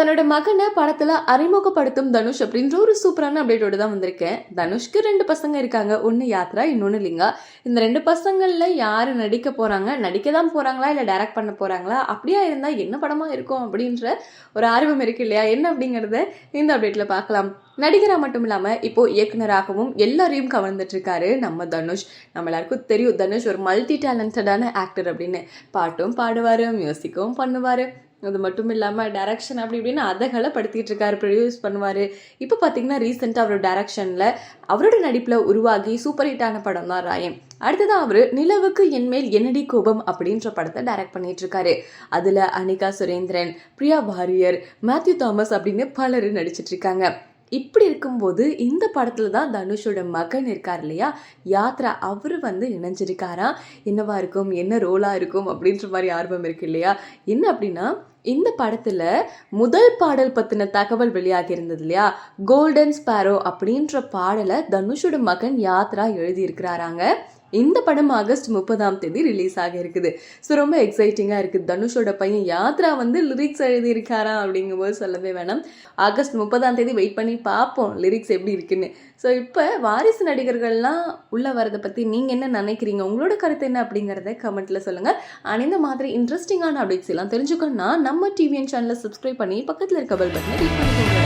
தன்னோட மகனை படத்துல அறிமுகப்படுத்தும் தனுஷ் அப்படின்ற ஒரு சூப்பரான அப்டேட்டோட தான் வந்திருக்கேன். தனுஷ்க்கு ரெண்டு பசங்க இருக்காங்க. ஒன்னு யாத்ரா இன்னொன்னு லிங்கா. இந்த ரெண்டு பசங்கள்ல யாரு நடிக்க போறாங்க? நடிக்க தான் போறாங்களா? இல்ல டைரக்ட் பண்ண போறாங்களா? அப்படியா இருந்தா என்ன படமா இருக்கும் அப்படின்ற ஒரு ஆர்வம் இருக்கு இல்லையா? என்ன அப்படிங்கறத இந்த அப்டேட்ல பார்க்கலாம். நடிகரா மட்டும் இல்லாம இப்போ இயக்குனராகவும் எல்லாரையும் கவர்ந்துட்டு இருக்காரு நம்ம தனுஷ். நம்ம எல்லாருக்கும் தெரியும் தனுஷ் ஒரு மல்டி டேலண்டடான ஆக்டர் அப்படின்னு. பாட்டும் பாடுவாரு மியூசிக்கும் பண்ணுவாரு. அது மட்டும் இல்லாமல் டேரக்ஷன் அப்படி இப்படின்னு அதகளை படுத்திட்டு இருக்காரு ப்ரொடியூஸ் பண்ணுவார். இப்போ பார்த்தீங்கன்னா ரீசெண்டாக அவரோட டேரக்ஷனில் அவரோட நடிப்பில் உருவாகி சூப்பர் ஹிட்டான படம் தான் ராயம். அடுத்ததான் அவர் நிலவுக்கு என்மேல் என்னடி கோபம் அப்படின்ற படத்தை டைரக்ட் பண்ணிட்டு இருக்காரு. அதில் அனிகா சுரேந்திரன் பிரியா வாரியர் மேத்யூ தாமஸ் அப்படின்னு பலர் நடிச்சிட்டு இருக்காங்க. இப்படி இருக்கும்போது இந்த படத்துல தான் தனுஷோட மகன் இருக்கார் இல்லையா? யாத்ரா அவர் வந்து இணைஞ்சிருக்காரா? என்னவா இருக்கும்? என்ன ரோலா இருக்கும்? அப்படின்ற மாதிரி ஆர்வம் இருக்கு இல்லையா? என்ன அப்படின்னா இந்த படத்துல முதல் பாடல் பத்தின தகவல் வெளியாகி இருந்தது இல்லையா? கோல்டன் ஸ்பேரோ அப்படின்ற பாடலை தனுஷோட மகன் யாத்ரா எழுதியிருக்கிறாராங்க. இந்த படம் ஆகஸ்ட் முப்பதாம் தேதி ரிலீஸ் ஆக இருக்குது. ஸோ ரொம்ப எக்ஸைட்டிங்காக இருக்குது. தனுஷோட பையன் யாத்ரா வந்து லிரிக்ஸ் எழுதியிருக்காரா அப்படிங்கும்போது சொல்லவே வேணாம். ஆகஸ்ட் முப்பதாம் தேதி வெயிட் பண்ணி பார்ப்போம் லிரிக்ஸ் எப்படி இருக்குன்னு. ஸோ இப்போ வாரிசு நடிகர்கள்லாம் உள்ளே வரதை பற்றி நீங்கள் என்ன நினைக்கிறீங்க? உங்களோட கருத்து என்ன அப்படிங்கிறத கமெண்ட்டில் சொல்லுங்கள் ஆனால் இந்த மாதிரி இன்ட்ரெஸ்டிங்கான அப்டேட்ஸ் எல்லாம் தெரிஞ்சுக்கணும்னா நம்ம டிவிஎன் சேனலை சப்ஸ்கிரைப் பண்ணி பக்கத்தில் இருக்க பெல் பட்டனை கிளிக் பண்ணிக்கோங்க.